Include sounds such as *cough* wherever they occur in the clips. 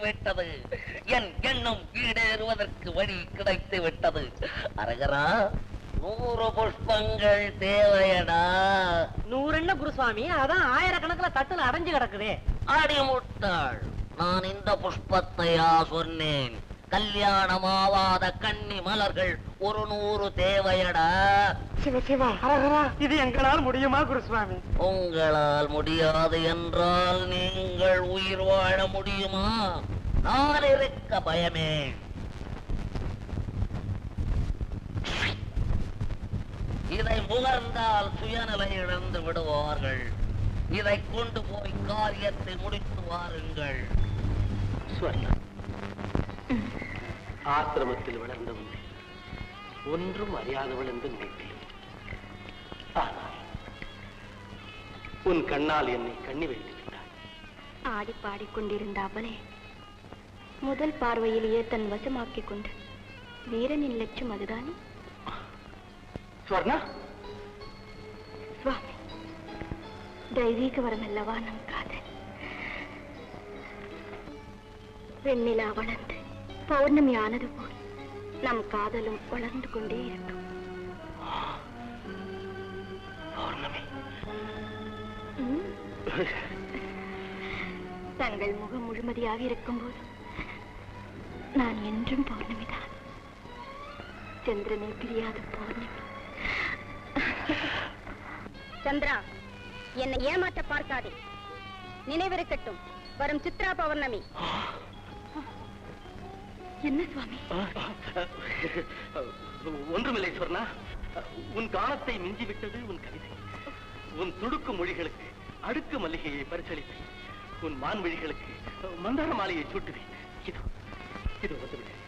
விட்டது என் எண்ணம் ஈடேறுவதற்கு வழி கிடைத்து விட்டது அரகரா நூறு புஷ்பங்கள் தேவையடா. நூறு என்ன குருசுவாமி அதான் ஆயிரக்கணக்கில் தட்டுல அடைஞ்சு கிடக்குதே. அடிமுட்டாள் நான் இந்த புஷ்பத்தையா சொன்னேன். கல்யாணமாவாத கன்னி மலர்கள் ஒரு நூறு தேவையடா. இது எங்களால் முடியுமா குருசுவாமி? உங்களால் முடியாது என்றால் நீங்கள் உயிர் வாழ முடியுமா? நான் இருக்க பயமே. இதை உணர்ந்தால் சுயநிலை இழந்து விடுவார்கள். இதை கொண்டு போய் காரியத்தை முடித்து வாருங்கள். ஆசிரமத்தில் வளர்ந்தவள் ஒன்றும் அறியாதவள் என்று நினைத்தேன். ஆனால் உன் கண்ணால் என்னை கண்ணி வைத்து ஆடி பாடிக்கொண்டிருந்த அவளை முதல் பார்வையிலேயே தன் வசமாக்கிக் கொண்டு வீரனின் லட்சம் அதுதானே? ஸ்வர்ணா? சுவாமி தெய்வீக வரம் அல்லவா நம் காதல்? வெண்ணிலா வளர்ந்து பௌர்ணமி ஆனது போல் நம் காதலும் வளர்ந்து கொண்டே இருக்கும். தங்கள் முகம் முழுமதியாக இருக்கும்போது நான் என்றும் பௌர்ணமிதான். சந்திரனை பிரியாத பௌர்ணமி. சந்திரா என்னை ஏமாற்ற பார்க்காதே. நினைவிருக்கட்டும். வரும் சித்ரா பௌர்ணமி. என்ன சுவாமி? ஒன்றுமில்லை சொன்னா உன் காலத்தை மிஞ்சிவிட்டது உன் கவிதை. உன் துடுக்கு மொழிகளுக்கு அடுக்கு மல்லிகையை பரிசளிப்பேன். உன் மான்மொழிகளுக்கு மந்தார மாலையை சூட்டுவேன். இதோ இதோ வந்துவிட்டேன்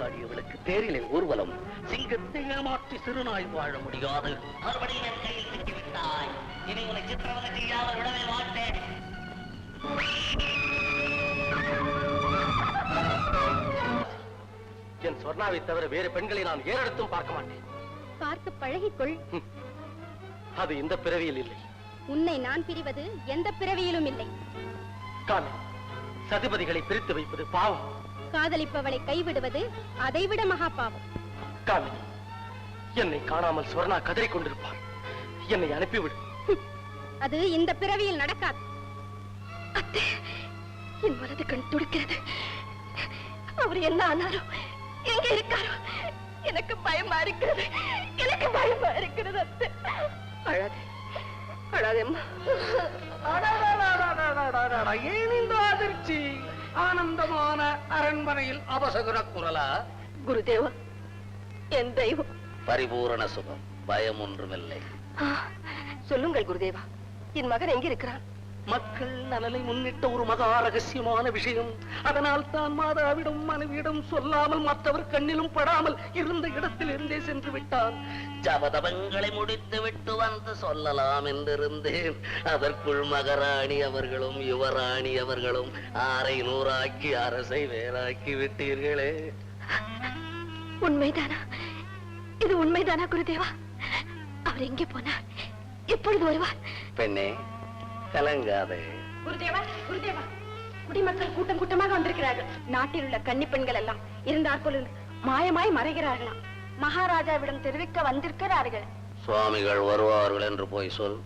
கூத்தாடியவளுக்கு தேரிலே ஊர்வலம். சிங்கத்தை ஏமாற்றி சிறுநாய் வாழ முடியாது. மறுபடியும் என் கையில் சிக்கிவிட்டாய். இனி உன்னை சித்திரவதை செய்யாமல் விடவே மாட்டேன். என் சொர்ணாவை தவிர வேறு பெண்களை நான் ஏறெடுத்தும் பார்க்க மாட்டேன். பார்த்து பழகிக்கொள். அது இந்த பிறவியில் இல்லை. உன்னை நான் பிரிவது எந்த பிறவியிலும் இல்லை. சதிபதிகளை பிரித்து வைப்பது பாவம். காதலிப்பவளை கைவிடுவது அதைவிட மகா பாவம் காமி என்னை காணாமல் சொர்ணா கதறிக் கொண்டிருப்பார் என்னை அனுப்பிவிடு. *laughs* அது இந்த பிறவியில் நடக்காது. என் வலது கண் துடிக்கிறது. அவர் என்ன ஆனாரோ எங்க இருக்காரோ எனக்கு பயமா இருக்கிறது. எனக்கு பயமா இருக்கிறது அத்தை. அழாதே அழாதேம்மா ஏன் இந்த அதிர்ச்சி ஆனந்தமான அரண்மனையில் அபசகுர குரலா? குருதேவா என் தெய்வம். பரிபூரண சுகம் பயம் ஒன்றுமில்லை சொல்லுங்கள் குருதேவா என் மகன் எங்க இருக்கிறான் மக்கள் நலனை முன்னிட்ட ஒரு மகா ரகசியமான விஷயம். அதனால் தான் மாதாவிடம் மனைவியிடம் சொல்லாமல் மற்றவர் கண்ணிலும் படாமல் இருந்த இடத்தில் இருந்தே சென்று விட்டான் ஜபதபங்களை முடித்து விட்டு வந்து சொல்லலாம் என்றிருந்தேன். அதற்குள் மகராணி அவர்களும் யுவராணி அவர்களும் ஆரை நூறாக்கி அரசை வேறாக்கி விட்டீர்களே. உண்மைதானா? இது உண்மைதானா குருதேவா? அவர் எங்கே போனார்? எப்பொழுது வருவார்? பெண்ணே கலங்காதே. குருதேவா குருதேவா. குடிமக்கள் கூட்டம் கூட்டமாக வந்திருக்கிறார்கள். நாட்டில் உள்ள கன்னி பெண்கள் எல்லாம் இருந்தாற்போல் மாயமாய் மறைகிறார்களாம். மகாராஜாவிடம் தெரிவிக்க வந்திருக்கிறார்கள். சுவாமிகள் வருவார்கள் என்று போய் சொல்.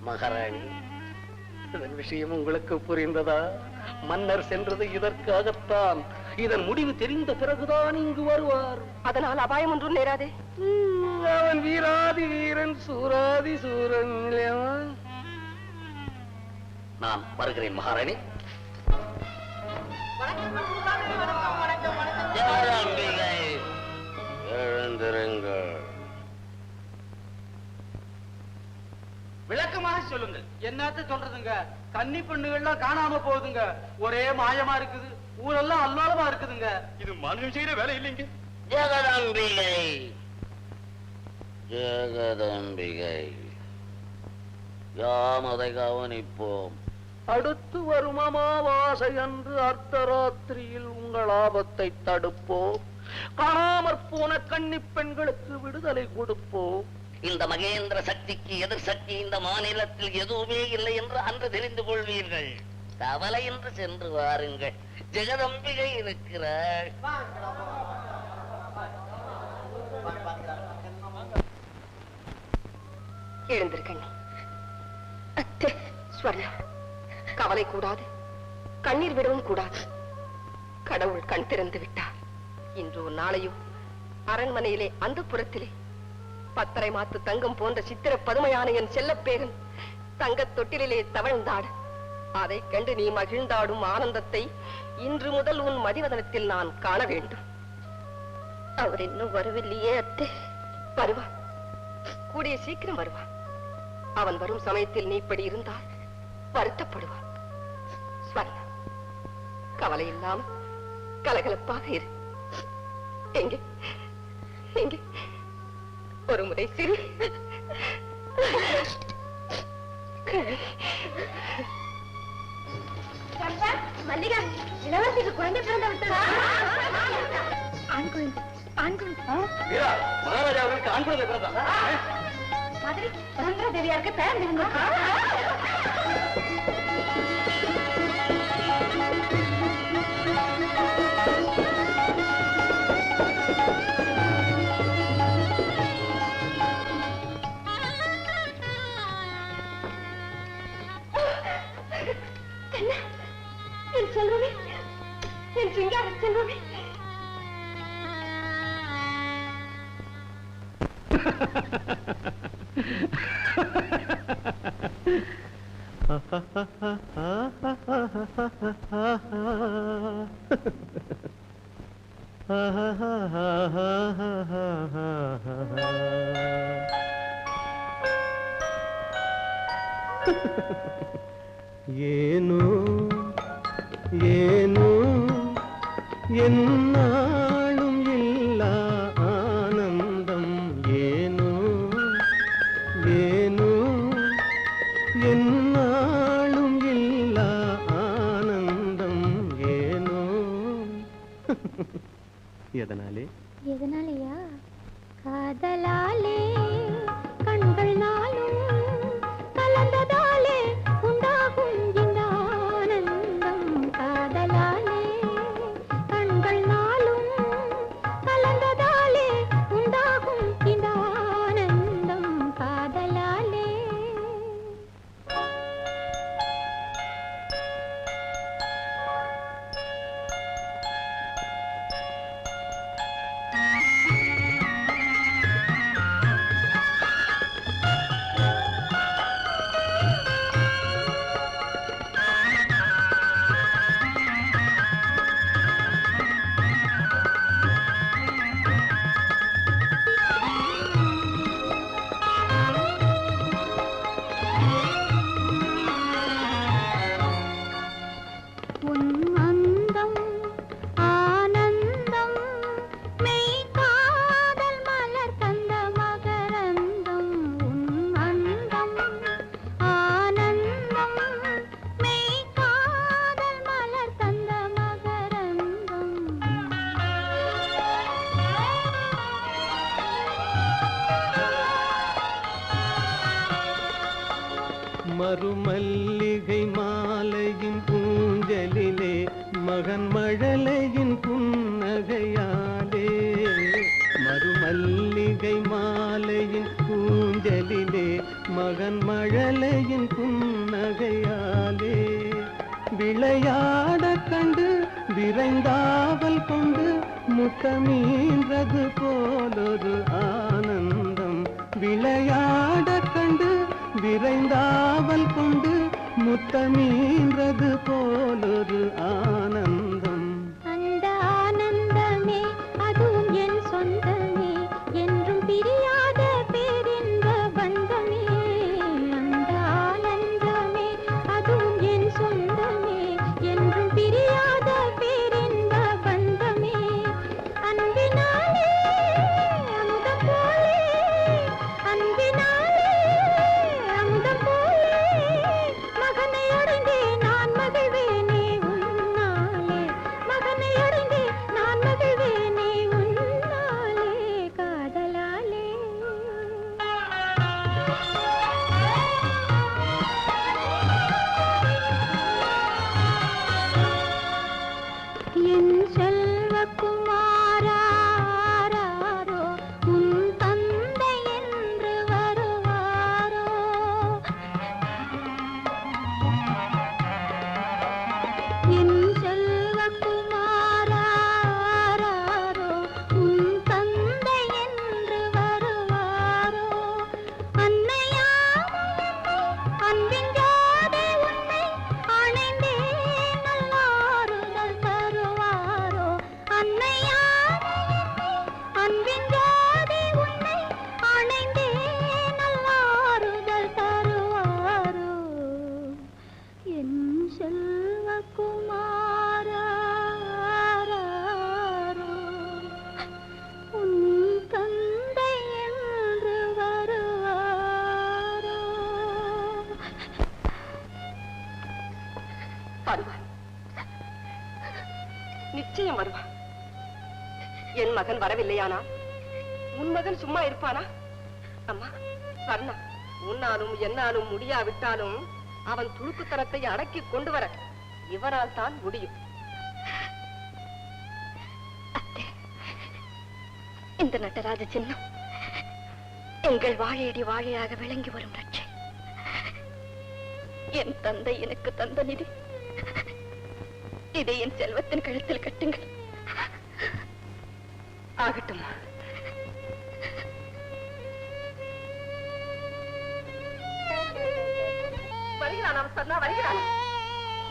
மகாராணி இதன் விஷயம் உங்களுக்கு புரிந்ததா? மன்னர் சென்றது இதற்காகத்தான் இதன் முடிவு தெரிந்த பிறகுதான் இங்கு வருவார். அதனால் அபாயம் ஒன்றும் நேராதே. உம், அவன் வீராதி வீரன் சூராதி சூரன் நான் வருகிறேன் மகாராணி. எழுந்திருங்கள். விளக்கமாக சொல்லுங்கள். என்னத்த சொல்றதுங்க? கன்னி பெண்ணுகள்லாம் காணாம போகுதுங்க. ஒரே மாயமா இருக்குது. ஊரெல்லாம் அல்லோலமா இருக்குதுங்க. இது மாநிலம் செய்யற வேலை இல்லைங்க. ஜெகதம்பிகை ஜெகதம்பிகை. யாம் அதை கவனிப்போம். அடுத்து வரும் அமாவாசை அன்று அர்த்தராத்திரியில் உங்கள் ஆபத்தை தடுப்போம். காணாமற் போன கன்னிப் பெண்களுக்கு விடுதலை கொடுப்போம். இந்த மகேந்திர சக்திக்கு எதிர் சக்தி இந்த மாநிலத்தில் எதுவுமே இல்லை என்று அன்று தெரிந்து கொள்வீர்கள். கவலை என்று சென்று வாருங்கள். ஜெகதம்பிகை இருக்கிறாள் எழுந்திருக்கண்ணி. அத்தே ஸ்வர்ணா கவலை கூடாது. கண்ணீர் விடவும் கூடாது. கடவுள் கண் திறந்து விட்டார். இன்றோ நாளையோ அரண்மனையிலே அந்த புறத்திலே. பத்தரை மாத்து தங்கம் போன்ற சித்திர பதுமையான என் செல்லப்பேரன் தங்கத் தொட்டிலே தவழ்ந்தாடு. அதைக் கண்டு நீ மகிழ்ந்தாடும் ஆனந்தத்தை இன்று முதல் உன் மதிவதனத்தில் நான் காண வேண்டும். அவர் இன்னும் வரவில்லையே அத்தே. வருவா. கூடிய சீக்கிரம் வருவான் அவன் வரும் சமயத்தில் நீ இப்படி இருந்தால் வருத்தப்படுவான். ஸ்வர்ணா கவலை இல்லாம கலகலப்பாக இரு. எங்கே? எங்கே? ஒரு முறை சிரி. மல்லிகா இளவரசிக்கு குழந்தை பிறந்த விட்டதா? ஆண் குழந்தை ஆண் குழந்தை. வீரா மகாராஜா அவர்களுக்கு ஆண் குழந்தை பிறந்தா மாதிரி சுதந்திர தேவியாருக்கு பேரன் பிறந்திருக்கா என்ன? என் செல்வமே? என் சிங்கார செல்வமே? *laughs* ಏನು ಏನು ಎನ್ನ எதனாலே? எதனாலயா? விளையாட கண்டு விரைந்தாவல் கொண்டு முத்தமீன்றது போலொரு ஆனந்தம். விளையாட கண்டு விரைந்தாவல் கொண்டு முத்தமீன்றது போலொரு ஆனந்தம். இல்லையானா? உன் மகன் சும்மா இருப்பானா? அம்மா சரணா உன்னாலும் என்னாலும் முடியாவிட்டாலும் அவன் துணுக்குத்தனத்தை அடக்கி கொண்டு வர இவரால் தான் முடியும். இந்த நடராஜ சின்னம் எங்கள் வாழையடி வாழையாக விளங்கி வரும் ரட்சை என் தந்தை எனக்கு தந்த நிதி. இதை என் செல்வத்தின் கழுத்தில் கட்டுங்கள். ஆகட்டும். வருகிறான் அவன் சொன்னா வருகிறான்.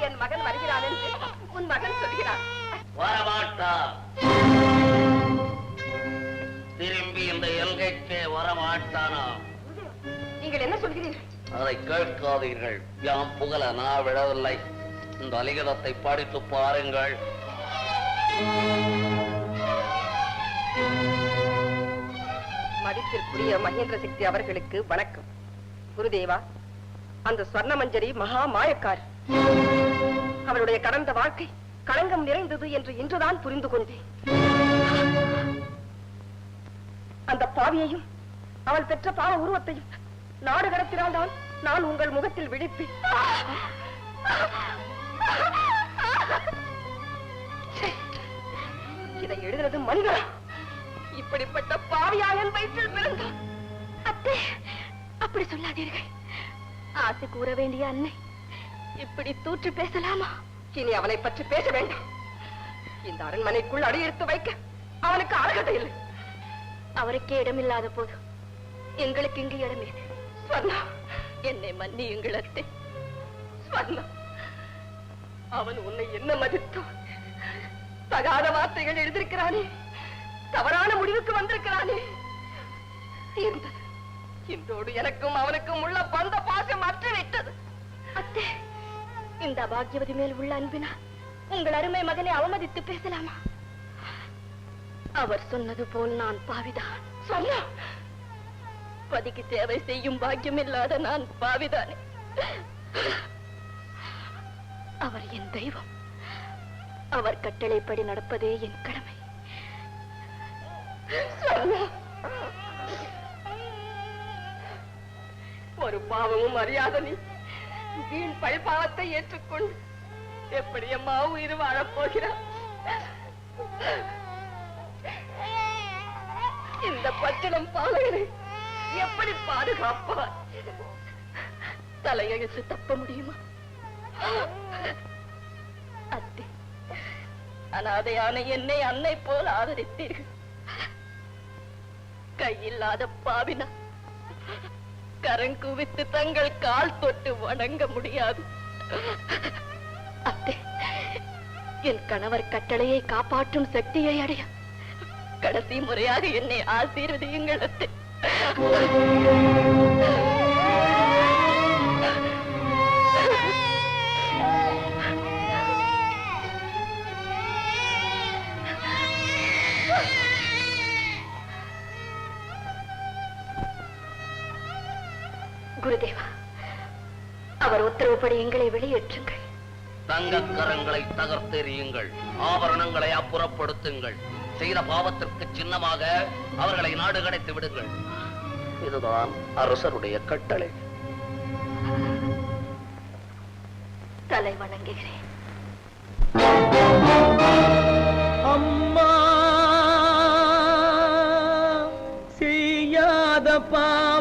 என் மகன் வருகிறான் என்று உன் மகன் சொல்கிறான். வரமாட்டார் திரும்பி இந்த எல்கைக்கே வரமாட்டானா? நீங்கள் என்ன சொல்கிறீர்கள்? அதை கேட்காதீர்கள். யாம் புகழ நான் விடவில்லை. இந்த அலிகதத்தை படித்து பாருங்கள். மதிப்பிற்குரிய மகேந்திர சக்தி அவர்களுக்கு வணக்கம். குருதேவா அந்த சொர்ண மஞ்சரி மகா மாயக்கார் அவளுடைய கடந்த வாழ்க்கை களங்கம் நிறைந்தது என்று இன்றுதான் புரிந்து கொண்டேன். அந்த பாவியையும் அவள் பெற்ற பாவ உருவத்தையும் நாடு கடத்தினால்தான் நான் உங்கள் முகத்தில் விழிப்பேன். இதை எழுதுறது மனிதரா? இப்படிப்பட்ட பாவியாயன் வயிற்றில் பிறந்தான் அத்தே அப்படி சொல்லாதீர்கள். ஆசை கூற வேண்டிய அன்னை இப்படி தூற்று பேசலாமா? இனி அவனை பற்றி பேச வேண்டாம். இந்த அரண்மனைக்குள் அடியெடுத்து வைக்க அவனுக்கு அழகதை இல்லை. அவருக்கே இடமில்லாத போது எங்களுக்கு இங்கு இடமேது ஸ்வர்ணா என்னை மன்னியுங்கள் அத்தே. ஸ்வர்ணா அவன் உன்னை என்ன மதித்தோ தகாத வார்த்தைகள் எழுதியிருக்கிறானே. தவறான முடிவுக்கு வந்திருக்கிறானே. தீர்ந்தது இன்றோடு எனக்கும் அவனுக்கும் உள்ள பந்த பாசம் அற்று விட்டது அத்தே இந்த பாக்யவதி மேல் உள்ள அன்பினா உங்கள் அருமை மகனை அவமதித்து பேசலாமா? அவர் சொன்னது போல் நான் பாவிதான். சொன்னா? பதிக்கு சேவை செய்யும் பாக்கியம் இல்லாத நான் பாவிதானே. அவர் என் தெய்வம். அவர் கட்டளைப்படி நடப்பதே என் கடமை. ஒரு பாவமும் அறியாத நீ வீண் பழிபாவத்தை ஏற்றுக்கொண்டு எப்படி அம்மா உயிர் வாழப்போகிறார்? இந்த பச்சிலம் பாலகனை எப்படி பாதுகாப்பார்? தலையெழுத்து தப்ப முடியுமா? அத்தே அனாதையான என்னை அன்னை போல் ஆதரித்தீர்கள். கையில்லாத பாவினா? கரங்குவித்து தங்கள் கால் தொட்டு வணங்க முடியாது. அத்தே என் கணவர் கட்டளையை காப்பாற்றும் சக்தியை அடைய கடைசி முறையாக என்னை ஆசீர்வதியுங்கள் அத்தே. உத்தரவுப்படி எங்களை வெளியேற்றுங்கள். தங்கக் கரங்களை தகர்த்தெறியுங்கள். ஆபரணங்களை அப்புறப்படுத்துங்கள். செய்த பாவத்திற்கு சின்னமாக அவர்களை நாடு கடத்தி விடுங்கள். இதுதான் அரசருடைய கட்டளை. தலை வணங்குகிறேன். அம்மா செய்யாத பாவம்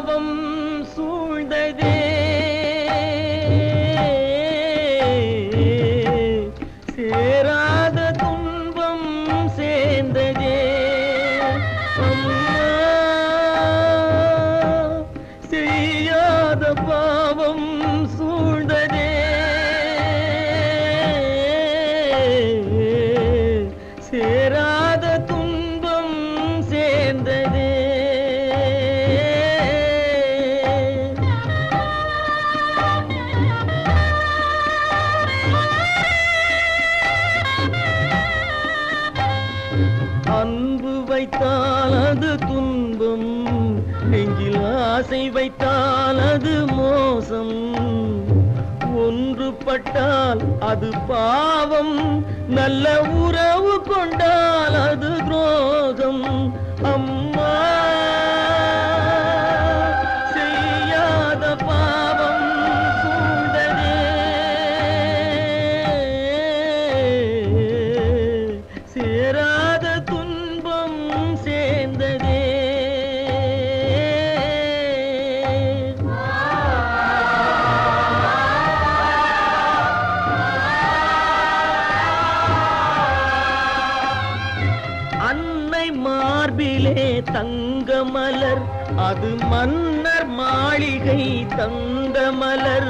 பட்டால் அது பாவம். நல்ல உறவு கொண்டால் அது துரோகம். மலர்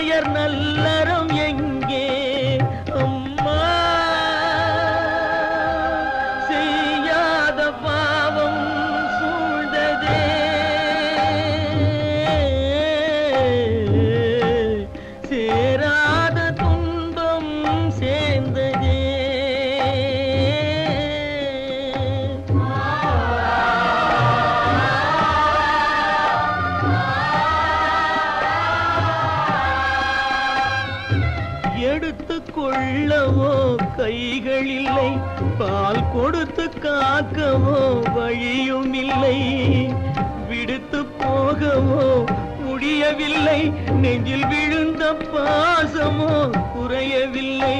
மங்கையர் நல்ல கைகள் இல்லை. பால் கொடுத்து காக்கவோ வழியும் இல்லை விடுத்து போகவோ முடியவில்லை. நெஞ்சில் விழுந்த பாசமோ குறையவில்லை.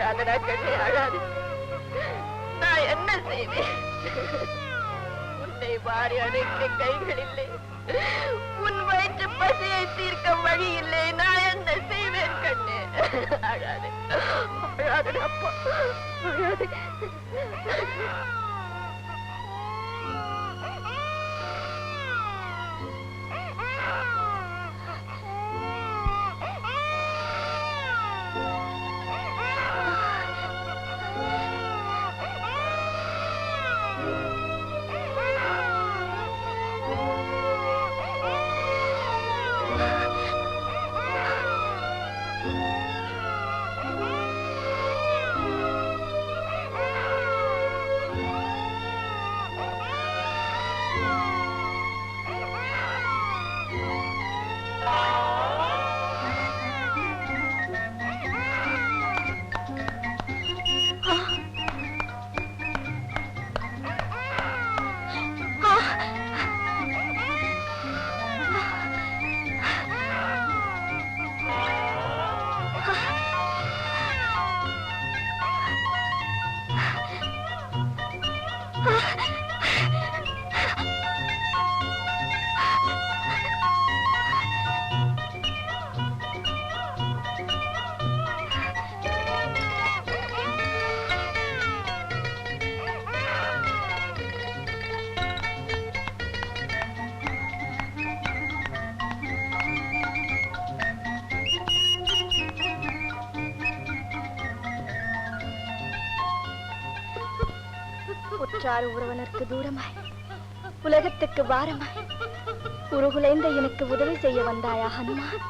ராதனா கண்ணே அழாது நான் என்ன செய்வேன்? உன்னை வாரி அணைக்க கைகள் இல்லை உன் வயிற்று பசியை தீர்க்க வழி இல்லை நான் என்ன செய்வேன் கண்ணே? அழாது அழாது அப்பா அழாது உற்றார் உறவனருக்கு தூரமாய். உலகத்துக்கு பாரமாய் உருகுலைந்த எனக்கு உதவி செய்ய வந்தாயா ஹனுமான்?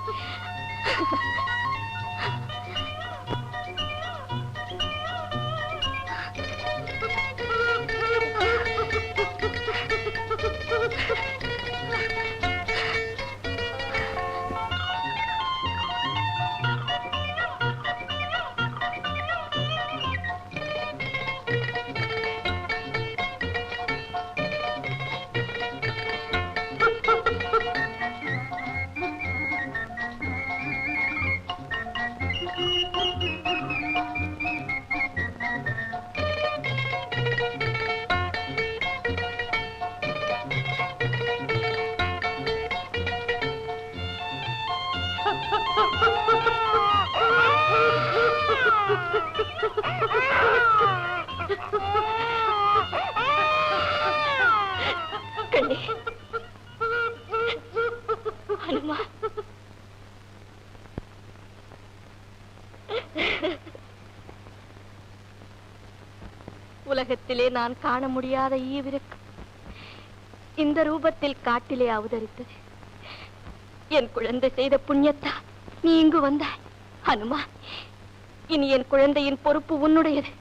உலகத்திலே நான் காண முடியாத ஈவிரக்கம் இந்த ரூபத்தில் காட்டிலே அவதரித்தது. என் குழந்தை செய்த புண்ணியத்தா நீ இங்கு வந்தாய். அனுமா இனி என் குழந்தையின் பொறுப்பு உன்னுடையது.